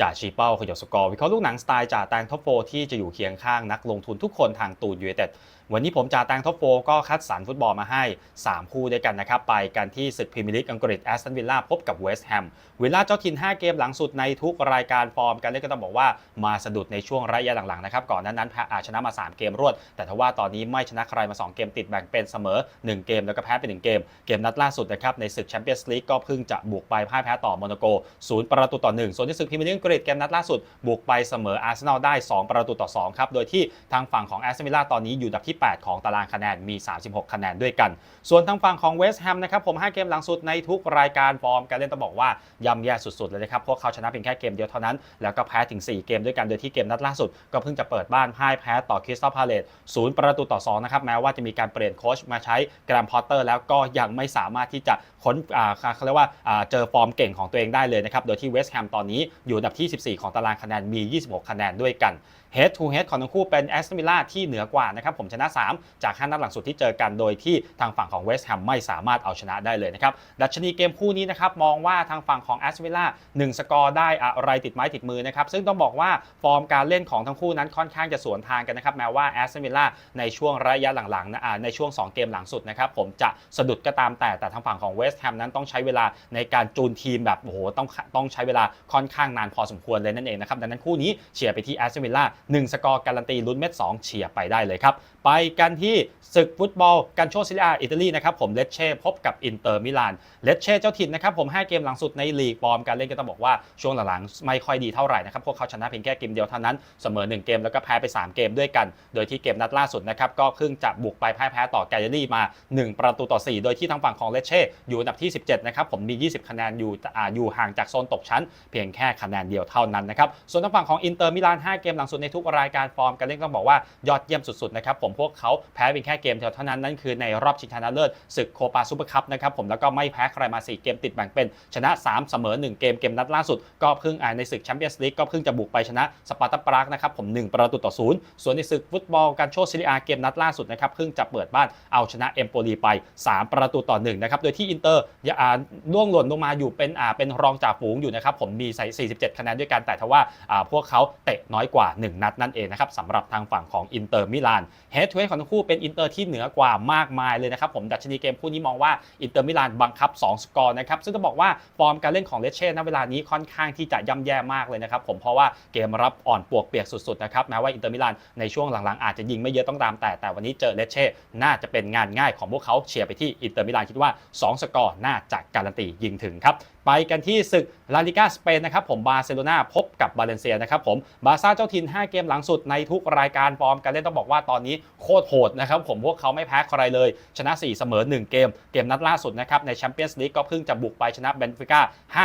จ่าชีเป้าขยบสกอร์วิเคราะห์ลูกหนังสไตล์จ่าแตงท็อปโฟที่จะอยู่เคียงข้างนักลงทุนทุกคนทางตูนยูไนเต็ดวันนี้ผมจ่าแตงท็อปโฟก็คัดสรรฟุตบอลมาให้ 3 คู่ด้วยกันนะครับ ไปกันที่ศึกพรีเมียร์ลีกอังกฤษแอสตันวิลล่าพบกับเวสต์แฮมวิลล่าเจ้าถิ่น5 เกมหลังสุดในทุกรายการฟอร์มการเล่นก็ต้องบอกว่ามาสะดุดในช่วงระยะหลังๆนะครับก่อนนั้นนั้นแพ้ชนะมา 3 เกมรวด แต่ทว่าตอนนี้ไม่ชนะใครมา 2 เกมติดแบ่งเป็นเสมอ 1 เกมแล้วก็แพ้ไป1เกม เกมนัดล่าสุดนะครับในศึกแชมเปี้ยนส์ลีกก็เพิ่งจะบุกไปพ่ายแพ้ต่อโมนาโก0ประตูต่อ1ส่วนที่ศึกพรีเมียร์ลีกกฤษเกมนัดล่าสุด บุกไปเสมออาร์เซนอลได้ 2 ประตูต่อ 2 ครับ โดยที่ทางฝั่งของแอสตันวิลล่าตอนนี้อยู่อันดับที่ 8 ของตารางคะแนนมี 36 คะแนนด้วยกัน ส่วนทางฝั่งของเวสต์แฮมนะครับผม5เกมหลังสุดในทุกรายการฟอร์มการเล่นต้องบอกว่าย่ำแย่สุดๆเลยนะครับพวกเขาชนะเพียงแค่เกมเดียวเท่านั้นแล้วก็แพ้ถึง 4 เกมด้วยกันโดยที่เกมนัดล่าสุด ก็เพิ่งจะเปิดบ้านพ่ายแพ้ต่อคริสตัลพาเลต0ประตูต่อ2นะครับแม้ว่าจะมีการเปลี่ยนโค้ชมาใช้แกรมพอตเตอร์แล้วก็ยังไม่สามารถที่จะค้นอ่าเขาเรียกว่าอ่าเจอฟอร์มเก่งของตัวเองได้เลยนะครับโดยที่เวสต์แฮมตอนนี้อยู่อันดับที่ 14 ของตารางคะแนนมี 26 คะแนนด้วยกัน Head to Head ของทั้งคู่เป็นแอสตันวิลล่าที่เหนือกว่านะครับผมชนะ 3 จาก 5 นัดหลังสุดที่เจอกันโดยที่ทางฝั่งของเวสต์แฮมไม่สามารถเอาชนะได้เลยนะครับดัชนีเกมคู่นี้นะครับมองว่าทางฝั่งของแอสตันวิลล่า1สกอร์ได้อะไรติดไม้ติดมือนะครับซึ่งต้องบอกว่าฟอร์มการเล่นของทั้งคู่นั้นค่อนข้างจะสวนทางกันนะครับแม้ว่าแอสตันวิลล่าในช่วงระยะหลังๆนะในช่วง 2 เกมหลังสุดนะครับผมจะสะดุดก็ตามแต่แต่ทางฝั่งของเวสต์แฮมนั้นต้องใช้เวลาในการจูนทีมแบบโอ้โหต้องต้องใช้เวลาค่อนข้างนานพอสมควรเลยนั่นเองนะครับดังนั้นคู่นี้เชียร์ไปที่แอสตันวิลล่า 1 สกอร์การันตีลุ้นเม็ด 2เชียร์ไปได้เลยครับ ไปกันที่ศึกฟุตบอลกันโชซิลิอาอิตาลีนะครับผมเลเช่พบกับอินเตอร์มิลานเลเช่เจ้าถิ่นนะครับผม5เกมหลังสุดในลีกฟอร์มการเล่นก็ต้องบอกว่าช่วงหลังๆไม่ค่อยดีเท่าไหร่นะครับพวกเขาชนะเพียงแค่เกมเดียวเท่านั้นเสมอ 1 เกมแล้วก็แพ้ไป 3 เกมด้วยกัน โดยที่เกมนัดล่าสุดนะครับก็เพิ่งจะบุกไปพ่ายแพ้ต่อแกลลี่มา 1 ประตูต่อ 4 โดยที่ทางฝั่งของเลเช่อยู่อันดับที่ 17นะครับผมมี 20 คะแนนอยู่อ่าอยู่ห่างจากโซนตกชั้น เพียงแค่คะแนนเดียวเท่านั้นนะครับส่วนทางฝั่งของอินเตอร์มิลาน5เกมหลังสุดในทุกรายการฟอร์มการเล่นต้องบอกว่ายอดเยี่ยมสุดๆนะครับผมพวกเขาแพ้เพียงแค่เกมเดียวเท่านั้นนั่นคือในรอบชิงชนะเลิศศึกโคปาซูเปอร์คัพนะครับผมแล้วก็ไม่แพ้ใครมา 4 เกมติดแบ่งเป็นชนะ 3 เสมอ 1 เกมเกมนัดล่าสุด ก็เพิ่งในศึกแชมเปี้ยนส์ลีกก็เพิ่งจะบุกไปชนะสปาร์ตาปรากนะครับผม1ประตูต่อศูนย์ส่วนในศึกฟุตบอลการโชว์ซิลิอาเกมนัดล่าสุดนะครับเพิ่งจะเปิดบ้านเอาชนะเอมโปลีไป 3 ประตูต่อ1นะครับโดยที่อินเตอร์อ่าล่วงหล่นลงมาอยู่เป็นอ่าเป็นรองจ่าฝูงอยู่นะครับผมมีใส่47 คะแนนด้วยกันแต่ทว่าอ่าพวกเขาเตะน้อยกว่า 1นัดนั่นเองนะครับสำหรับทางฝั่งของอินเตอร์มิลานเฮดทูเฮดของทั้งคู่เป็นอินเตอร์ที่เหนือกว่ามากมายเลยนะครับผมดัชนีเกมคู่นี้มองว่าอินเตอร์มิลานบังคับ 2 สกอร์นะครับซึ่งต้องบอกว่าฟอร์มการเล่นของเลเช่ณเวลานี้ค่อนข้างที่จะย่ำแย่มากเลยนะครับผมเพราะว่าเกมรับอ่อนปวกเปียกสุดๆนะครับแม้ว่าอินเตอร์มิลานในช่วงหลังๆอาจจะยิงไม่เยอะต้องตามแต่แต่วันนี้เจอเลเช่น่าจะเป็นงานง่ายของพวกเขาเชียร์ไปที่อินเตอร์มิลานคิดว่า 2 สกอร์น่าจะการันตียิงถึงครับ ไปกันที่ศึกลาลิกาสเปนนะครับผมบาร์เซโลนาพบกับบาเลนเซียนะครับผมบาซ่าเจ้าถิ่น 5 เกมหลังสุดในทุกรายการฟอร์มการเล่นต้องบอกว่าตอนนี้โคตรโหดนะครับผมพวกเขาไม่แพ้ใครเลย ชนะ 4 เสมอ 1 เกม เกมนัดล่าสุดนะครับในแชมเปี้ยนส์ลีกก็เพิ่งจะบุกไปชนะเบนฟิก้า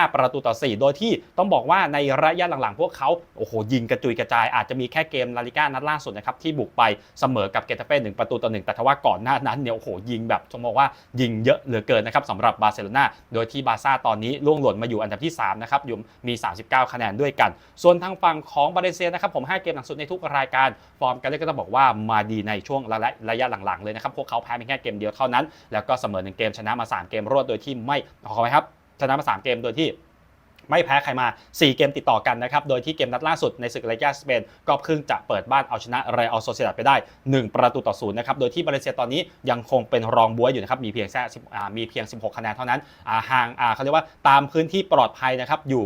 5 ประตูต่อ 4 โดยที่ต้องบอกว่าในระยะหลังๆ พวกเขาโอ้โหยิงกระจุยกระจายอาจจะมีแค่เกมลาลิกานัดล่าสุดนะครับที่บุกไปเสมอกับเกตาเฟ่หนึ่งประตูต่อหนึ่งแต่ทว่าก่อนหน้านั้นเนี่ยโอ้โหยิงแบบต้องบอกว่ายิงเยอะเหลือเกินนะครับสำหรับบาร์เซโลนาโดยที่บาซ่าตอนนี้ล่วงหล่นมาอยู่อันดับที่3นะครับอยู่มี 39 คะแนนด้วยกัน ส่วนทางฝั่งของบาเลเซียนะครับผม5เกมหลังสุดในทุกรายการ ฟอร์มการเล่นก็ต้องบอกว่ามาดีในช่วงระยะระยะหลังๆเลยนะครับพวกเขาแพ้เพียงแค่เกมเดียวเท่านั้น แล้วก็เสมอ1เกมชนะมา 3 เกมรวดโดยที่ไม่ขอไหมครับชนะมา 3 เกมโดยที่ ไม่แพ้ใครมา 4 เกมติดต่อกันนะครับ โดยที่เกมนัดล่าสุดในศึกลาลิกาสเปนก็ครึ่งจะเปิดบ้านเอาชนะเรอัลโซเซดัดไปได้ 1 ประตูต่อศูนย์นะครับ โดยที่บาเลเซียตอนนี้ยังคงเป็นรองบัวอยู่นะครับ มีเพียงแค่มีเพียง 16 คะแนนเท่านั้นห่างเขาเรียกว่าตามพื้นที่ปลอดภัยนะครับอยู่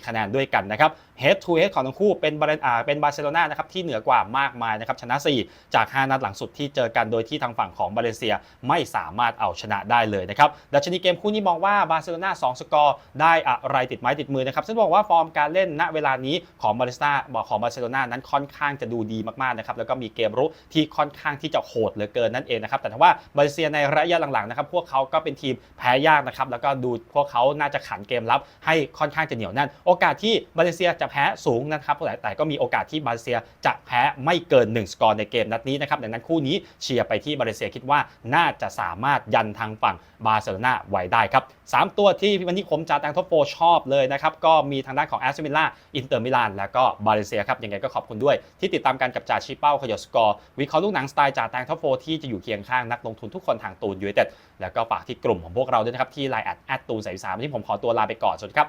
4 คะแนนด้วยกันนะครับ Head to Head ของทั้งคู่เป็นบาเเป็นบาร์เซโลนานะครับที่เหนือกว่ามากมายนะครับชนะ 4 จาก 5 นัดหลังสุดที่เจอกันโดยที่ทางฝั่งของบาเลเซียไม่สามารถเอาชนะได้เลยนะครับดัชนีเกมคู่นี้มองว่าบาร์เซโลนา2สกอร์ได้อะไรติดไม้ติดมือนะครับซึ่งบอกว่าฟอร์มการเล่นณเวลานี้ของบาร์เซโลนาของบาร์เซโลนานั้นค่อนข้างจะดูดีมากๆนะครับแล้วก็มีเกมรุกที่ค่อนข้างที่จะโหดเหลือเกินนั่นเองนะครับแต่ถ้าว่าบาเลเซียในระยะหลังๆนะครับพวกเขาก็เป็นทีมแพ้ยากนะครับแล้วก็ดูพวกเขาน่าจะขันเกมรับให้ค่อนข้างจะเหนียวแน่นโอกาสที่บาเลเซียจะแพ้สูงนะครับแต่ก็มีโอกาสที่บาเลเซียจะแพ้ไม่เกิน 1 สกอร์ในเกมนัดนี้นะครับดังนั้นคู่นี้เชียร์ไปที่บาเลเซียคิดว่าน่าจะสามารถยันทางฝั่งบาร์เซโลนาไว้ได้ครับสามตัวที่วันนี้ผมจาแตงท็อปโฟชอบเลยนะครับก็มีทางด้านของแอสตันวิลล่าอินเตอร์มิลานแล้วก็บาเลเซียครับยังไงก็ขอบคุณด้วย ที่ติดตามการกับจ่าชีเป้าขยดสกอร์วิเคราะห์ลูกหนังสไตล์จ่าแตงท็อปโฟที่จะอยู่เคียงข้างนักลงทุนทุกคนทางตูนยูไนเต็ดแล้วก็ฝากที่กลุ่มของพวกเราด้วยนะครับที่ไลน์แอดแอดตูนใส่สามที่ผมขอตัวลาไปก่อนสวัสดีครับ